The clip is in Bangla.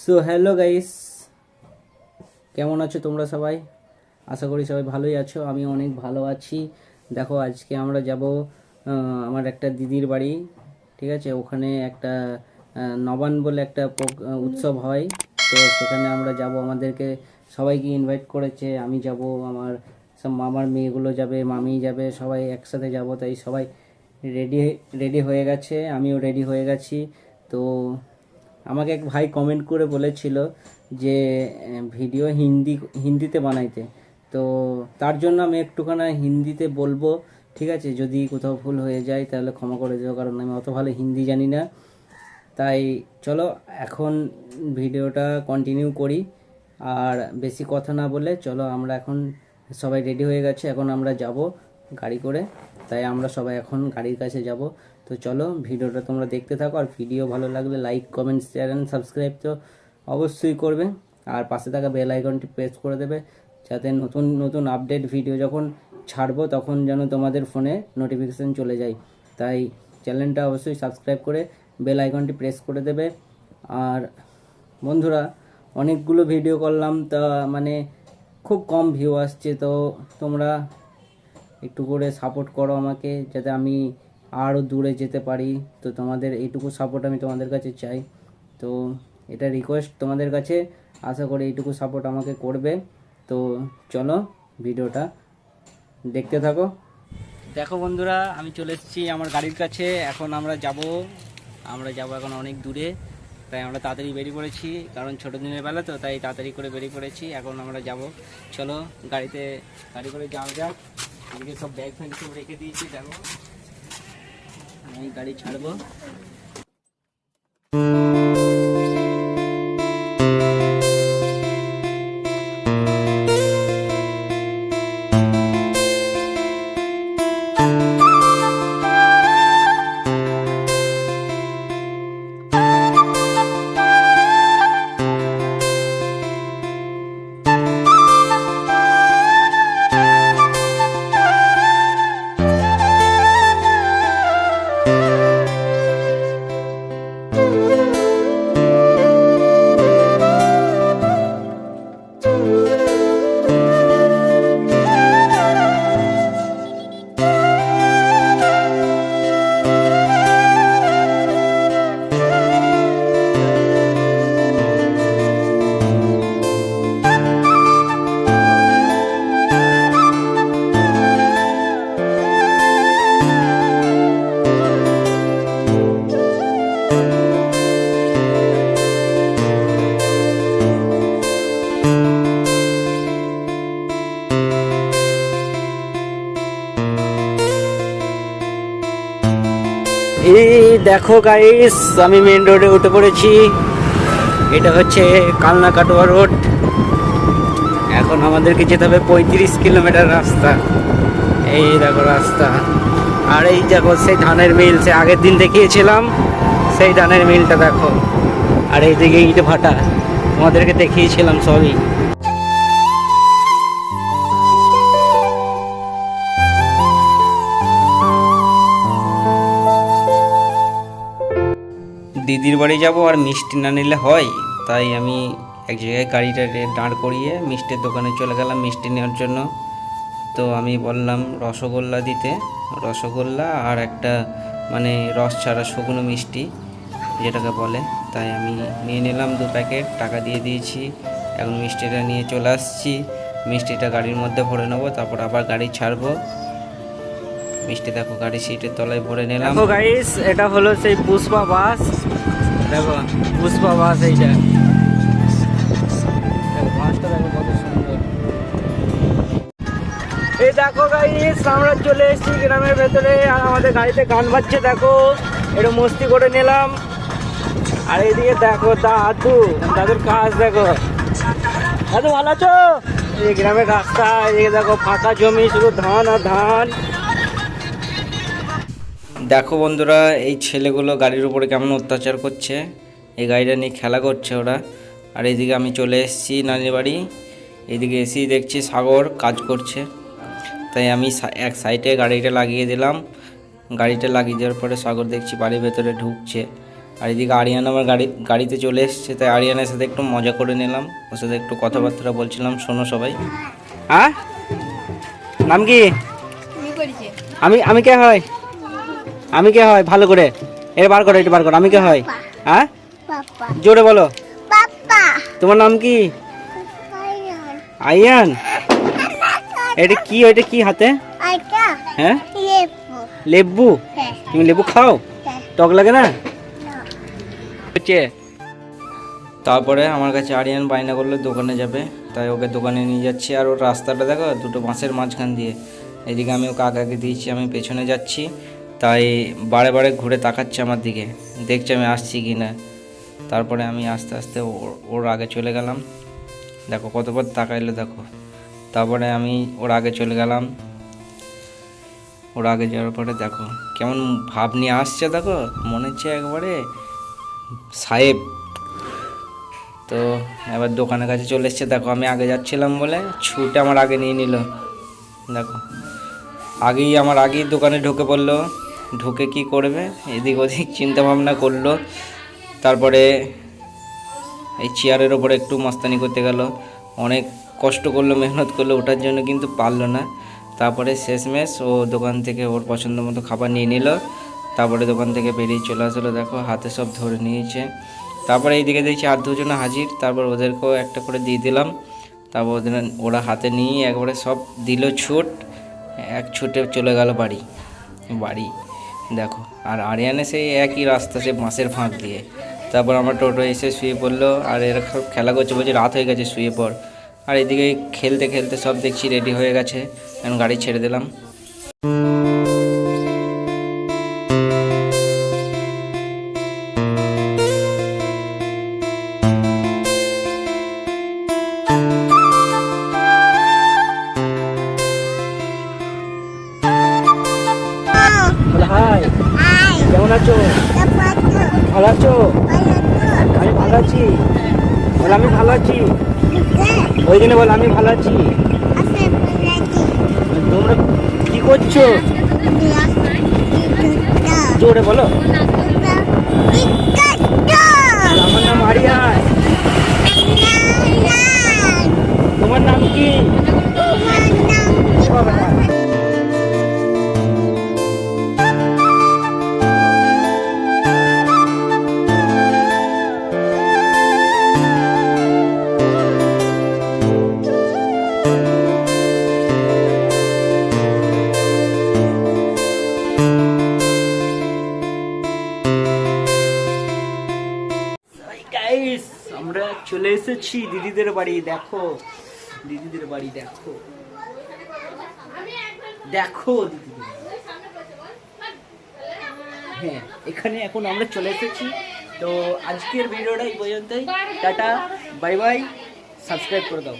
সো হ্যালো গাইস কেমন আছো তোমরা সবাই? আশা করি সবাই ভালোই আছো আমি অনেক ভালো আছি। দেখো, আজকে আমরা যাব আমার একটা দিদির বাড়ি, ঠিক আছে? ওখানে একটা নবান বলে একটা উৎসব হয়। তো সেখানে আমরা যাব, আমাদেরকে সবাইকে ইনভাইট করেছে। আমি যাব, আমার সব মামার মেয়েগুলো যাবে, মামি যাবে, সবাই একসাথে যাব। তাই সবাই রেডি রেডি হয়ে গেছে, আমিও রেডি হয়ে গেছি। তো আমাকে এক ভাই কমেন্ট করে বলেছিল যে ভিডিও হিন্দি, হিন্দিতে বানাইতে। তো তার জন্য আমি একটুখানি হিন্দিতে বলব, ঠিক আছে? যদি কোথাও ভুল হয়ে যায় তাহলে ক্ষমা করে দেবো কারণ আমি অত ভালো হিন্দি জানি না। তাই চলো, এখন ভিডিওটা কন্টিনিউ করি। আর বেশি কথা না বলে চলো, আমরা এখন সবাই রেডি হয়ে গেছে, এখন আমরা যাব গাড়ি করে। তাই আমরা সবাই এখন গাড়ির কাছে যাব। তো চলো, ভিডিওটা তোমরা দেখতে থাকো, আর ভিডিও ভালো লাগলে like comment share and subscribe তো অবশ্যই করবে। আর পাশে থাকা বেল আইকনটি প্রেস করে দেবে, যাতে নতুন নতুন আপডেট ভিডিও যখন ছাড়বো, তখন যেন তোমাদের ফোনে নোটিফিকেশান চলে যায়। তাই চ্যানেলটা অবশ্যই সাবস্ক্রাইব করে বেল আইকনটি প্রেস করে দেবে। আর বন্ধুরা, অনেকগুলো ভিডিও করলাম, তা মানে খুব কম ভিউ আসছে, তো তোমরা একটু করে সাপোর্ট করো আমাকে, যাতে আমি আরও দূরে যেতে পারি। তো তোমাদের এইটুকু সাপোর্ট আমি তোমাদের কাছে চাই। তো এটা রিকোয়েস্ট তোমাদের কাছে। আশা করি এইটুকু সাপোর্ট আমাকে করবে। তো চলো ভিডিওটা দেখতে থাকো। দেখো বন্ধুরা, আমি চলে এসেছি আমার গাড়ির কাছে। এখন আমরা যাব আমরা যাব এখন অনেক দূরে। তাই আমরা তাড়াতাড়ি বেরিয়ে পড়েছি। কারণ ছোটো দিনের বেলা তো, তাই তাড়াতাড়ি করে বেরিয়ে পড়েছি। এখন আমরা যাব। চলো গাড়িতে, গাড়ি করে যাওয়া যাক। এদিকে সব ব্যাগ ফ্যাগ সব রেখে দিয়েছি, দেখো। আমি গাড়ি ছাড়বো। এই দেখো গাইস আমি মেন রোডে উঠে পড়েছি। এটা হচ্ছে কালনা কাটোয়া রোড এখন আমাদেরকে যেতে হবে পঁয়ত্রিশ কিলোমিটার রাস্তা। এই দেখো রাস্তা। আর এই দেখো সেই ধানের মিল সে আগের দিন দেখিয়েছিলাম, সেই ধানের মিলটা দেখো। আর এইদিকে ইট ভাটা তোমাদেরকে দেখিয়েছিলাম সবই। দিদির বাড়ি যাব আর মিষ্টি না নিলে হয়। তাই আমি এক জায়গায় গাড়িটা দাঁড় করিয়ে মিষ্টির দোকানে চলে গেলাম মিষ্টি নেওয়ার জন্য। তো আমি বললাম রসগোল্লা দিতে। রসগোল্লা আর একটা মানে রস ছাড়া শুকনো মিষ্টি, যেটাকে বলে। তাই আমি নিয়ে নিলাম দু প্যাকেট, টাকা দিয়ে দিয়েছি। এখন মিষ্টিটা নিয়ে চলে আসছি। মিষ্টিটা গাড়ির মধ্যে ভরে নেব, তারপর আবার গাড়ি ছাড়বো। মিষ্টি দেখো, গাড়ি সিটের তলায় ভরে নিলাম। গাইস এটা হলো সেই পুষ্পা বাস। দেখো, পুষ্পা বাস এইটা। দেখো এই দেখো আমরা চলে এসেছি গ্রামের ভেতরে, আর আমাদের গাড়িতে গান বাজছে, দেখো। একটু মস্তি করে নিলাম। আর এইদিকে দেখো দাদু, দাদুর কাজ দেখো। দাদু ভালো আছো? এই গ্রামের রাস্তা এদিকে দেখো ফাঁকা জমি, শুধু ধান আর ধান। দেখো বন্ধুরা এই ছেলেগুলো গাড়ির উপরে কেমন অত্যাচার করছে। এই গাড়িটা নিয়ে খেলা করছে ওরা। আর এইদিকে আমি চলে এসেছি নানির বাড়ি। এইদিকে এসেই দেখছি সাগর কাজ করছে। তাই আমি এক সাইডে গাড়িটা লাগিয়ে দিলাম। গাড়িটা লাগিয়ে দেওয়ার পরে সাগর দেখছি বাড়ির ভেতরে ঢুকছে। আর এদিকে আরিয়ান আমার গাড়ি গাড়িতে চলে এসছে। তাই আরিয়ানের সাথে একটু মজা করে নিলাম। ওর সাথে একটু কথাবার্তা বলছিলাম। শোনো সবাই। হ্যাঁ? নাম কি? আমি আমি কে হয়? আমি কে হয়? ভালো করে। এ বার করো এটা বার করো। আমি কে হয়? হ্যাঁ? পাপা। জোরে বলো। পাপা। তোমার নাম কি? আইয়ান এটা কি এটা কি হাতে? আইটা হ্যাঁ? লেবু। লেবু? হ্যাঁ। তুমি লেবু খাও? হ্যাঁ। টক লাগে না? হচ্ছে। তারপরে আমার কাছে আরিয়ান বায়না করলে দোকানে যাবে। তাই ওকে দোকানে নিয়ে যাচ্ছি। আর ওর রাস্তাটা দেখো দুটো বাঁশের মাঝখান দিয়ে। এদিকে আমি ওকে আগে আগে দিয়েছি আমি পেছনে যাচ্ছি। তাই বারে বারে ঘুরে তাকাচ্ছে আমার দিকে। দেখছে আমি আসছি কি না। তারপরে আমি আস্তে আস্তে ওর- আগে চলে গেলাম। দেখো কতবার তাকাইলো দেখো। তারপরে আমি ওর আগে চলে গেলাম। ওর আগে যাওয়ার পরে দেখো কেমন ভাব নিয়ে আসছে দেখো। মনে হচ্ছে একবারে সাহেব। তো এবার দোকানের কাছে চলে এসছে। দেখো আমি আগে যাচ্ছিলাম বলে ছুটে আমার আগে নিয়ে নিল। দেখো। আগেই আমার আগেই দোকানে ঢুকে পড়ল। ঢুকে কি করবে? এদিক ওদিক চিন্তা ভাবনা করল। তারপরে এই চেয়ারের ওপরে একটু মস্তানি করতে গেল। অনেক কষ্ট করল, মেহনত করল ওঠার জন্য কিন্তু পারল না। তারপরে শেষমেশ ও দোকান থেকে ওর পছন্দ মতো খাবার নিয়ে নিল। তারপরে দোকান থেকে বেরিয়ে চলে আসলো। দেখো, হাতে সব ধরে নিয়েছে। তারপরে এইদিকে দেখছি আর দুজনে হাজির। তারপর ওদেরকেও একটা করে দিয়ে দিলাম। তারপর ওদের, ওরা হাতে নিয়ে একবারে সব দিল ছুট। এক ছুটে চলে গেল বাড়ি। বাড়ি। দেখো, আর আরিয়ানে সেই একই রাস্তা সে বাঁশের ফাঁক দিয়ে। তারপর আমার টোটো এসে শুয়ে পড়ল, আর এরা খেলা করছে বলছে, রাত হয়ে গেছে, শুয়ে পড়। আর এদিকে খেলতে খেলতে সব দেখছি রেডি হয়ে গেছে এখন গাড়ি ছেড়ে দিলাম। ওই জন্য বল আমি ভালো আছি। তোমরা কি করছ? জোরে বলো। আমার নাম আরিয়ান। চলে এসেছি দিদিদের বাড়ি, দেখো। দিদিদের বাড়ি, দেখো। দেখো দিদিদের হ্যাঁ এখানে এখন আমরা চলে এসেছি। তো আজকের ভিডিওটা এই পর্যন্তই। টাটা, বাই বাই, সাবস্ক্রাইব করে দাও।